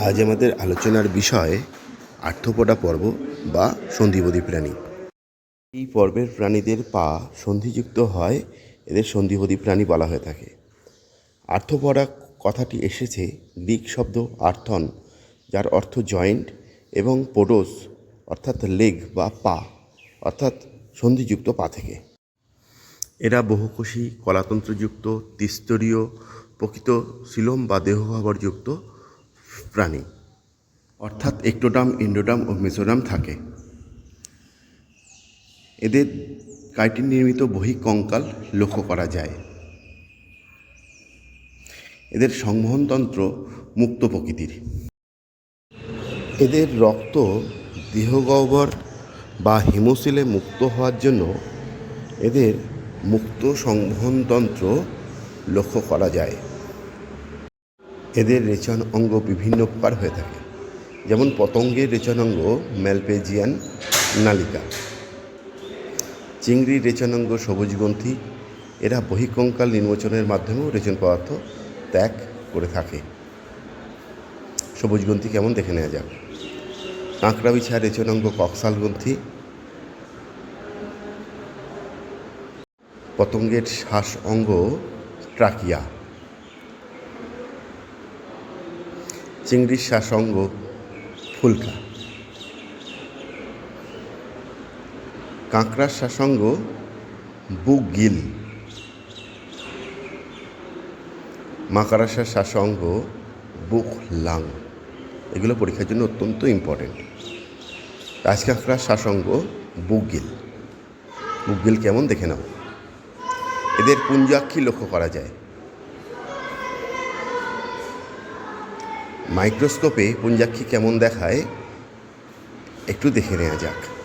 আজ আমাদের আলোচনার বিষয় আর্থপোডা পর্ব বা সন্ধিবদী প্রাণী। এই পর্বের প্রাণীদের পা সন্ধিযুক্ত হয়, এদের সন্ধিবদী প্রাণী বলা হয়ে থাকে। আর্থপডা কথাটি এসেছে গ্রিক শব্দ আর্থন, যার অর্থ জয়েন্ট এবং পোডোস, অর্থাৎ লেগ বা পা, অর্থাৎ সন্ধিযুক্ত পা থেকে। এরা বহুকোষী, কলাতন্ত্রযুক্ত ত্রিস্তরীয় প্রকৃত শিলম বা দেহভাবরযুক্ত প্রাণী। অর্থাৎ একটোডাম, ইন্ডোডাম ও মেসোডাম থাকে। এদের কাইটিন নির্মিত বহিকঙ্কাল লক্ষ্য করা যায়। এদের সংবহনতন্ত্র মুক্ত প্রকৃতির। এদের রক্ত দেহগহ্বর বা হিমোসিলে মুক্ত হওয়ার জন্য এদের মুক্ত সংবহনতন্ত্র লক্ষ্য করা যায়। এদের রেচন অঙ্গ বিভিন্ন প্রকার হয়ে থাকে। যেমন পতঙ্গের রেচন অঙ্গ ম্যালপেজিয়ান নালিকা। চিংড়ির রেচন অঙ্গ সবুজগ্রন্থি এরা বহিকঙ্কাল নির্মোচনের মাধ্যমেও রেচন পদার্থ ত্যাগ করে থাকে। সবুজ গ্রন্থি কেমন দেখে নেওয়া যাক। কাঁকড়া বিছা রেচন অঙ্গ কক্সাল গ্রন্থি। পতঙ্গের শ্বাস অঙ্গ ট্রাকিয়া। চিংড়ির শাসঙ্গ ফুলকা। কাঁকড়ার শাসঙ্গ বুক গিল মাকারাসার শাসঙ্গ বুক লাং এগুলো পরীক্ষার জন্য অত্যন্ত ইম্পর্টেন্ট রাজকাঁকড়ার গিল বুক গিল কেমন দেখে নাও। এদের পুঞ্জাক্ষী লক্ষ্য করা যায়। মাইক্রোস্কোপে পুঞ্জাক্ষী কেমন দেখায় একটু দেখে নেওয়া যাক।